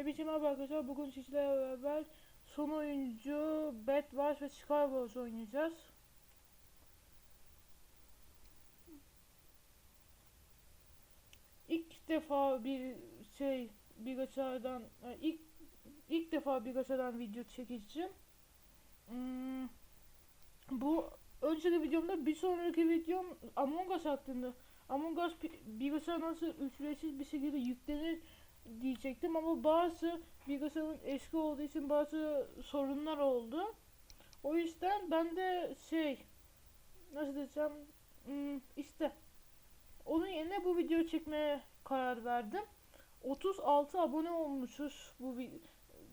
Hepinize merhaba arkadaşlar. Bugün sizlerle beraber son oyuncu Bad Wars ve Skywars oynayacağız. İlk defa bir şey bir gaçadan e, ilk ilk defa bir gaçadan video çekeceğim. Hmm, bu önceki videomda bir sonraki videom Among Us hakkında. Among Us bilgisayara nasıl ücretsiz bir şekilde yüklenir diyecektim ama bazı bilgisayarın eski olduğu için bazı sorunlar oldu. O yüzden ben de şey nasıl desem hmm, işte onun yerine bu videoyu çekmeye karar verdim. 36 abone olmuşuz bu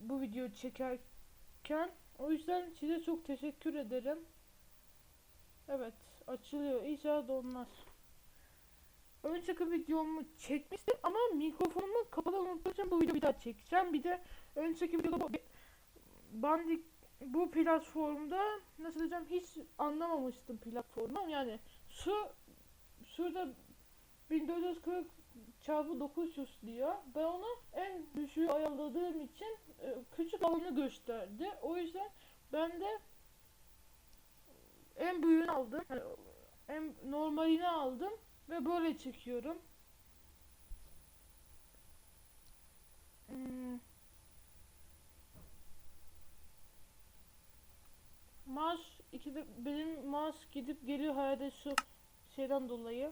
bu videoyu çekerken. O yüzden size çok teşekkür ederim. Evet açılıyor. İnşallah donmaz. Önceki videomu çekmiştim ama mikrofonumu kapalı unuttuğum bu videoyu bir daha çekeceğim. Bir de önceki videoda bu- ben bu platformda nasıl diyeceğim hiç anlamamıştım platformu. Yani şu şurada 1440 çarpı 900 diyor. Ben onu en düşüğü ayarladığım için e, küçük alanı gösterdi. O yüzden ben de en büyüğünü aldım. Yani en normalini aldım ve böyle çekiyorum. Hmm. Mouse ikide benim mouse gidip geliyor herhalde şu şeyden dolayı.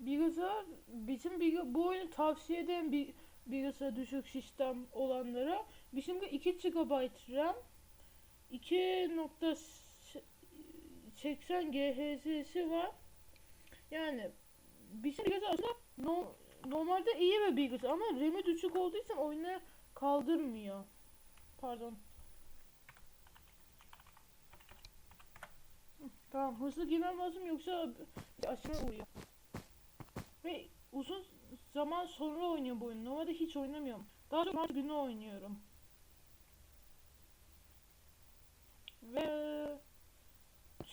Bilgisayar bizim bilgi, bu oyunu tavsiye ederim bir bilgisayar düşük sistem olanlara. Bizimki 2 GB RAM 2.80 GHz'si var. Yani bizim bilgisayar aslında no, normalde iyi bir bilgisayar ama RAM'i düşük olduğu için oyunu kaldırmıyor. Pardon. Tamam hızlı girmem lazım yoksa aşağı uyuyor. Ve uzun zaman sonra oynuyorum bu oyunu. Normalde hiç oynamıyorum. Daha çok günü oynuyorum. Ve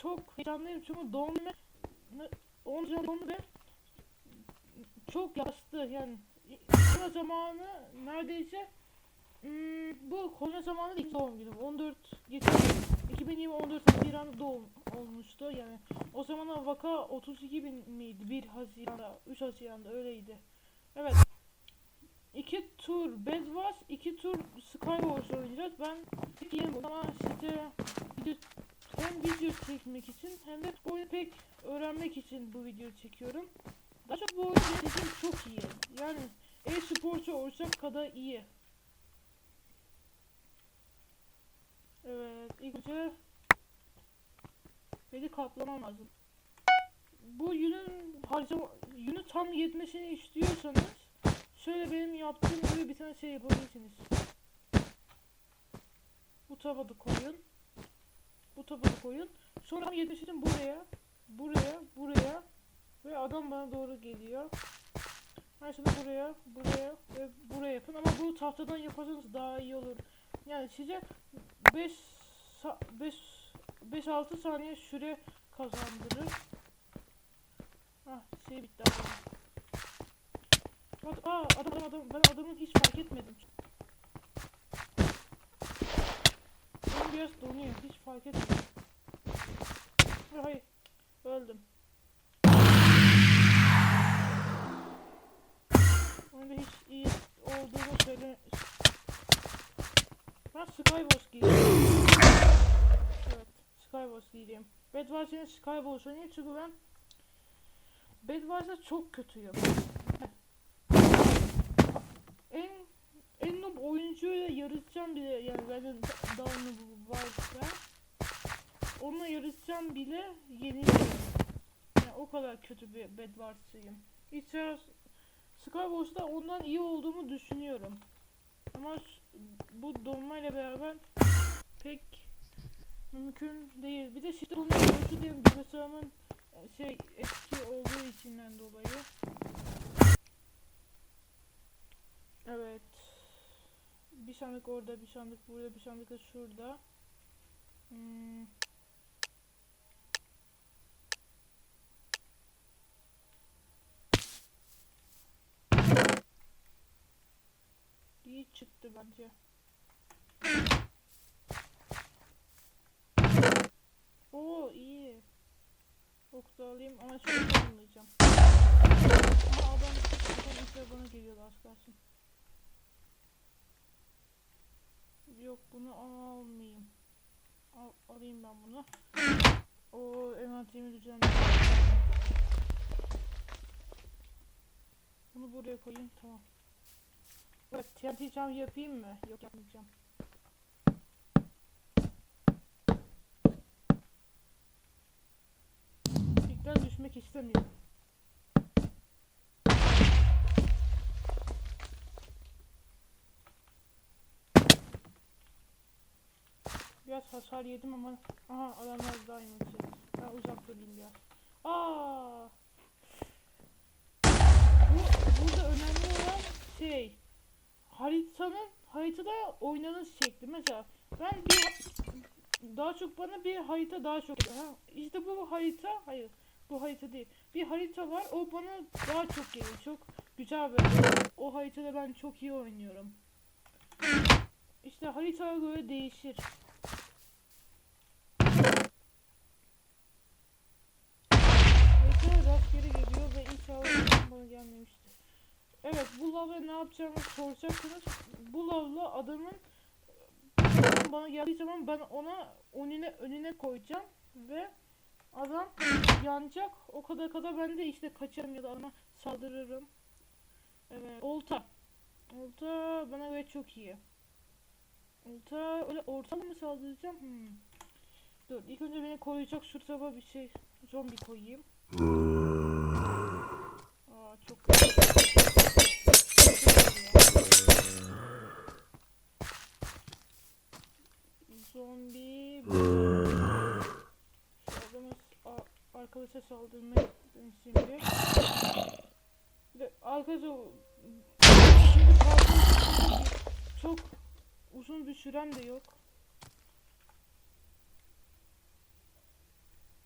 çok heyecanlıyım çünkü doğum günü 10 doğum ve çok yastı. Yani korona zamanı neredeyse hmm, bu korona zamanı ilk doğum günüm 14 geçen 2020 14 Haziran'da doğum olmuştu. Yani o zaman vaka 32 bin miydi? 1 Haziran'da 3 Haziran'da öyleydi. Evet. İki tur Bed Wars iki tur Skywars oynayacağız. Ben yiyemem ama size hem video çekmek için hem de oyunu pek öğrenmek için bu videoyu çekiyorum daha bu oyun çok iyi yani e-sporcu olacak kadar iyi Evet, ilk önce beni kaplamam lazım. Bu yünün harcama, yünü tam yetmesini istiyorsanız şöyle benim yaptığım gibi bir tane şey yapabilirsiniz. Bu tabadı koyun. Bu tabadı koyun. Sonra için buraya, buraya, buraya ve adam bana doğru geliyor. Şimdi buraya, buraya ve buraya yapın ama bu tahtadan yaparsanız daha iyi olur. Yani size 5 5 5 6 saniye süre kazandırır. Ah şey bitti adam. Aa adam adam ben adamı hiç fark etmedim. Biraz donuyor hiç fark etmedim. Hayır, öldüm. Onda hiç iyi olduğunu söyle ben Skywars giyeceğim. Evet, Skywars giyeceğim. Bed Wars'ın Skywars oynayayım çünkü ben Bed Wars'da çok kötüyüm. en noob oyuncuyla yarışacağım bile yani daha noob varsa onunla yarışacağım bile yeniliyorum. Yani o kadar kötü bir Bed Wars'ıyım. İçer Skywars'ta ondan iyi olduğumu düşünüyorum. Ama bu donmayla beraber pek mümkün değil. Bir de işte bunun ölçü diye bilgisayarımın şey eski olduğu içinden dolayı. Evet bir sandık orada, bir sandık burada, bir sandık da şurada. Hmm. İyi çıktı bence. Yok bunu almayayım. Al, alayım ben bunu. O envanterimi düzenleyeyim. Bunu buraya koyayım tamam. Bak TNT cam yapayım mı? Yok yapmayacağım. Tekrar düşmek istemiyorum. Biraz hasar yedim ama aha adamlar daha iyi maçı. Ben uzak durayım biraz. Aa! Bu burada önemli olan şey haritanın haritada oynanış şekli. Mesela ben bir daha çok bana bir harita daha çok ha, işte bu harita hayır bu harita değil. Bir harita var o bana daha çok geliyor. Çok güzel böyle. O haritada ben çok iyi oynuyorum. İşte haritaya göre değişir. Harita rastgele geliyor ve inşallah bana gelmemiştir. Evet bu lavla ne yapacağımı soracaksınız. Bu lavla adamın bana geldiği zaman ben ona önüne önüne koyacağım ve adam yanacak. O kadar kadar ben de işte kaçarım ya da adama saldırırım. Evet, olta. Olta bana göre çok iyi. Olta öyle ortama mı saldıracağım? Hmm. Dur ilk önce beni koruyacak şu bir şey zombi koyayım. Aa çok kötü. Zombi Şu adamı a- saldırmaya gittim şimdi. Kalktım çok uzun bir sürem de yok.